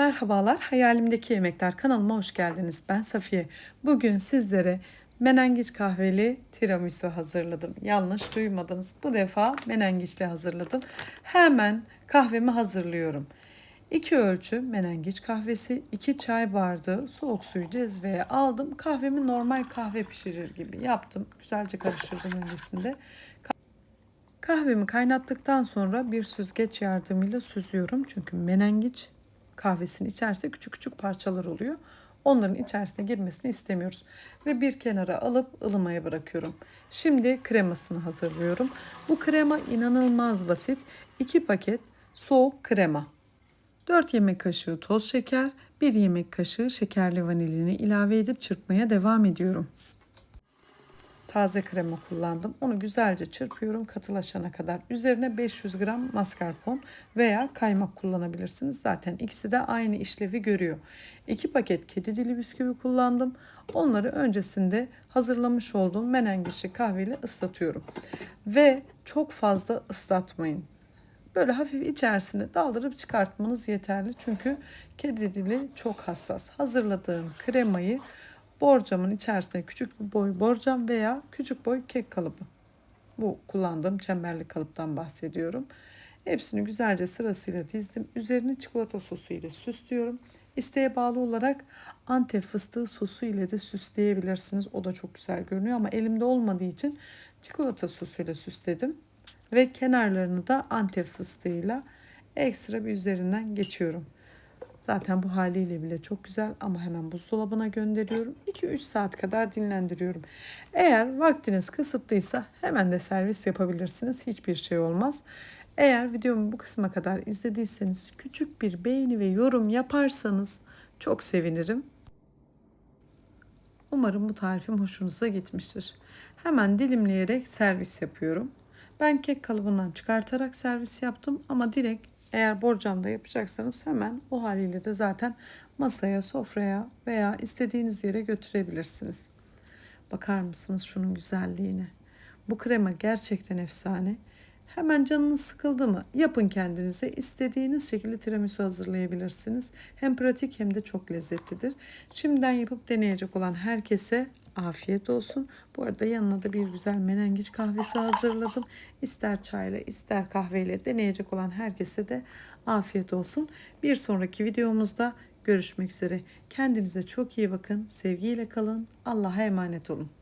Merhabalar, Hayalimdeki Yemekler kanalıma hoş geldiniz. Ben Safiye. Bugün sizlere menengiç kahveli tiramisu hazırladım. Yanlış duymadınız. Bu defa menengiçli hazırladım. Hemen kahvemi hazırlıyorum. 2 ölçü menengiç kahvesi, 2 çay bardağı soğuk suyu cezveye aldım. Kahvemi normal kahve pişirir gibi yaptım. Güzelce karıştırdım öncesinde. Kahvemi kaynattıktan sonra bir süzgeç yardımıyla süzüyorum. Çünkü menengiç kahvesinin içerisinde küçük küçük parçalar oluyor. Onların içerisine girmesini istemiyoruz. Ve bir kenara alıp ılımaya bırakıyorum. Şimdi kremasını hazırlıyorum. Bu krema inanılmaz basit. 2 paket soğuk krema. 4 yemek kaşığı toz şeker, 1 yemek kaşığı şekerli vanilini ilave edip çırpmaya devam ediyorum taze krema kullandım. Onu güzelce çırpıyorum katılaşana kadar. Üzerine 500 gram mascarpone veya kaymak kullanabilirsiniz. Zaten ikisi de aynı işlevi görüyor. 2 paket kedi dili bisküvi kullandım. Onları öncesinde hazırlamış olduğum menengiçli kahveyle ıslatıyorum. Ve çok fazla ıslatmayın. Böyle hafif içerisine daldırıp çıkartmanız yeterli. Çünkü kedi dili çok hassas. Hazırladığım kremayı borcamın içerisine küçük bir boy borcam veya küçük boy kek kalıbı. Bu kullandığım çemberli kalıptan bahsediyorum. Hepsini güzelce sırasıyla dizdim. Üzerini çikolata sosu ile süslüyorum. İsteğe bağlı olarak antep fıstığı sosu ile de süsleyebilirsiniz. O da çok güzel görünüyor ama elimde olmadığı için çikolata sosuyla süsledim. Ve kenarlarını da antep fıstığıyla ekstra bir üzerinden geçiyorum. Zaten bu haliyle bile çok güzel ama hemen buzdolabına gönderiyorum. 2-3 saat kadar dinlendiriyorum. Eğer vaktiniz kısıtlıysa hemen de servis yapabilirsiniz. Hiçbir şey olmaz. Eğer videomu bu kısma kadar izlediyseniz küçük bir beğeni ve yorum yaparsanız çok sevinirim. Umarım bu tarifim hoşunuza gitmiştir. Hemen dilimleyerek servis yapıyorum. Ben kek kalıbından çıkartarak servis yaptım ama direkt eğer borcamda yapacaksanız hemen o haliyle de zaten masaya, sofraya veya istediğiniz yere götürebilirsiniz. Bakar mısınız şunun güzelliğine? Bu krema gerçekten efsane. Hemen canınız sıkıldı mı? Yapın kendinize. istediğiniz şekilde tiramisu hazırlayabilirsiniz. Hem pratik hem de çok lezzetlidir. Şimdiden yapıp deneyecek olan herkese afiyet olsun. Bu arada yanına da bir güzel menengiç kahvesi hazırladım. İster çayla ister kahveyle deneyecek olan herkese de afiyet olsun. Bir sonraki videomuzda görüşmek üzere. Kendinize çok iyi bakın. Sevgiyle kalın. Allah'a emanet olun.